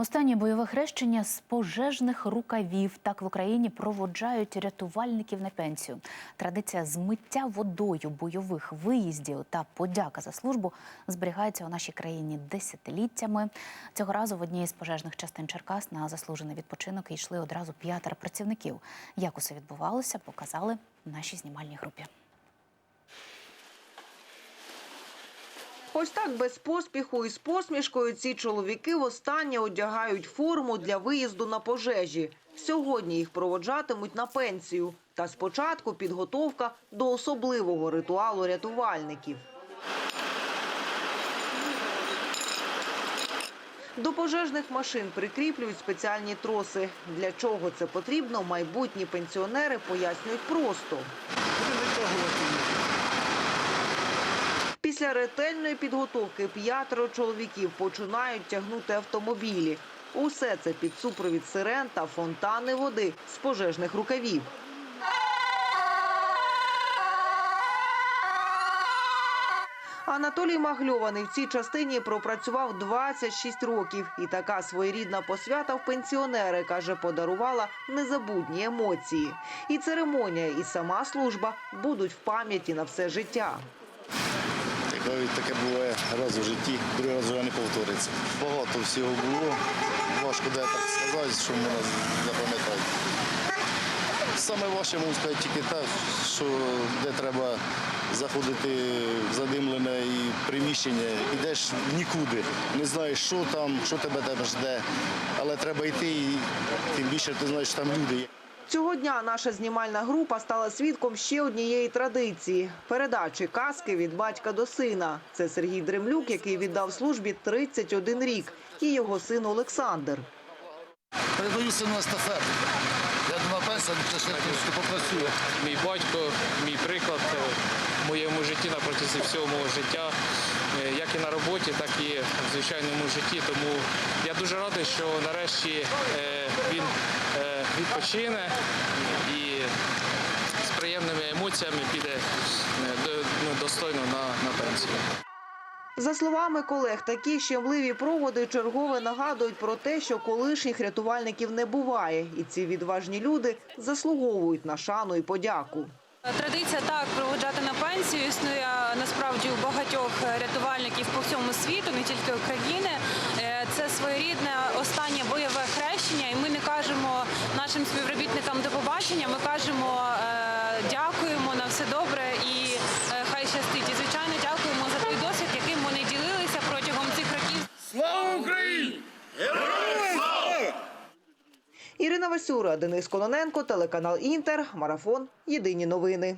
Останнє бойове хрещення з пожежних рукавів. Так в Україні проводжають рятувальників на пенсію. Традиція змиття водою бойових виїздів та подяка за службу зберігається у нашій країні десятиліттями. Цього разу в одній з пожежних частин Черкас на заслужений відпочинок йшли одразу п'ятеро працівників. Як усе відбувалося, показали в нашій знімальній групі. Ось так без поспіху і з посмішкою ці чоловіки востаннє одягають форму для виїзду на пожежі. Сьогодні їх проводжатимуть на пенсію. Та спочатку підготовка до особливого ритуалу рятувальників. До пожежних машин прикріплюють спеціальні троси. Для чого це потрібно, майбутні пенсіонери пояснюють просто. Ретельної підготовки п'ятеро чоловіків починають тягнути автомобілі. Усе це під супровід сирен та фонтани води з пожежних рукавів. Анатолій Магльований в цій частині пропрацював 26 років. І така своєрідна посвята в пенсіонери, каже, подарувала незабутні емоції. І церемонія, і сама служба будуть в пам'яті на все життя. Таке, таке буває раз у житті, другий раз вже не повториться. Багато всього було. Важко де так сказати, що можна запам'ятати. Саме важче, можу сказати, тільки те, що де треба заходити в задимлене і приміщення, йдеш нікуди. Не знаєш, що там, що тебе там жде. Але треба йти, і тим більше ти знаєш, що там люди є. Цього дня наша знімальна група стала свідком ще однієї традиції – передачі казки від батька до сина. Це Сергій Дремлюк, який віддав службі 31 рік, і його син Олександр. Передаю сину естафету. Я думаю, пенсія, це ще трошки попрацює. Мій батько, мій приклад е, в моєму житті на протязі всього мого життя, е, як і на роботі, так і в звичайному житті. Тому я дуже радий, що нарешті е, він відпочине і з приємними емоціями піде е, ну, достойно на, на пенсію. За словами колег, такі щемливі проводи чергове нагадують про те, що колишніх рятувальників не буває. І ці відважні люди заслуговують на шану і подяку. Традиція так проводжати на пенсію існує насправді у багатьох рятувальників по всьому світу, не тільки України. Е, Це своєрідне останнє бойове хрещення, і ми не кажемо нашим співробітникам до побачення. Ми кажемо е, дякуємо на все добре і е, хай щастить. І звичайно дякуємо за той досвід, яким вони ділилися протягом цих років. Слава Україні! Героїв! Ірина Васюра, Денис Кононенко, телеканал Інтер, Марафон. Єдині новини.